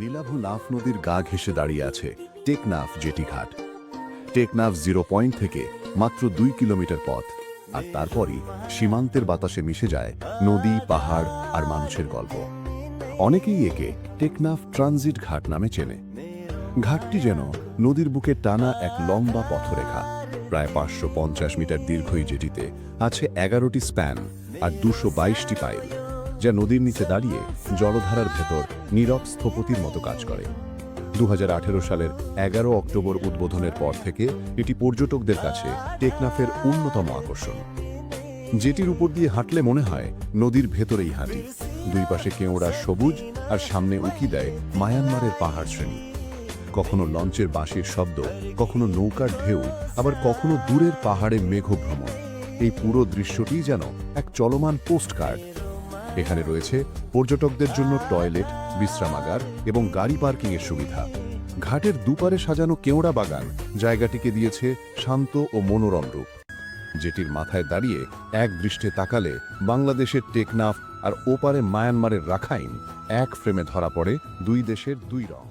নীলাভ নাফ নদীর গা ঘেঁষে দাঁড়িয়ে আছে টেকনাফ জেটি ঘাট টেকনাফ জিরো পয়েন্ট থেকে মাত্র দুই কিলোমিটার পথ, আর তারপরই সীমান্তের বাতাসে মিশে যায় নদী, পাহাড় আর মানুষের গল্প। অনেকেই একে টেকনাফ ট্রানজিট ঘাট নামে চেনে। ঘাটটি যেন নদীর বুকে টানা এক লম্বা পথরেখা। প্রায় পাঁচশো পঞ্চাশ মিটার দীর্ঘ এই জেটিতে আছে এগারোটি স্প্যান আর দুশো বাইশটি পাইল। যা নদীর নিচে দাঁড়িয়ে জলধারার ভেতর নীরব স্থপতির মতো কাজ করে। দু হাজার আঠেরো সালের এগারো অক্টোবর উদ্বোধনের পর থেকে এটি পর্যটকদের কাছে টেকনাফের অন্যতম আকর্ষণ। যেটির উপর দিয়ে হাঁটলে মনে হয় নদীর ভেতরেই হাঁটি। দুই পাশে কেওড়া সবুজ আর সামনে উকি দেয় মায়ানমারের পাহাড় শ্রেণি। কখনো লঞ্চের বাঁশির শব্দ, কখনো নৌকার ঢেউ, আবার কখনো দূরের পাহাড়ে মেঘভ্রমণ। এই পুরো দৃশ্যটি যেন এক চলমান পোস্টকার্ড। এখানে রয়েছে পর্যটকদের জন্য টয়লেট, বিশ্রামাগার এবং গাড়ি পার্কিংয়ের সুবিধা। ঘাটের দুপারে সাজানো কেওড়া বাগান জায়গাটিকে দিয়েছে শান্ত ও মনোরম রূপ, যেটির মাথায় দাঁড়িয়ে এক দৃষ্টে তাকালে বাংলাদেশের টেকনাফ আর ওপারে মায়ানমারের রাখাইন এক ফ্রেমে ধরা পড়ে দুই দেশের দুই রং।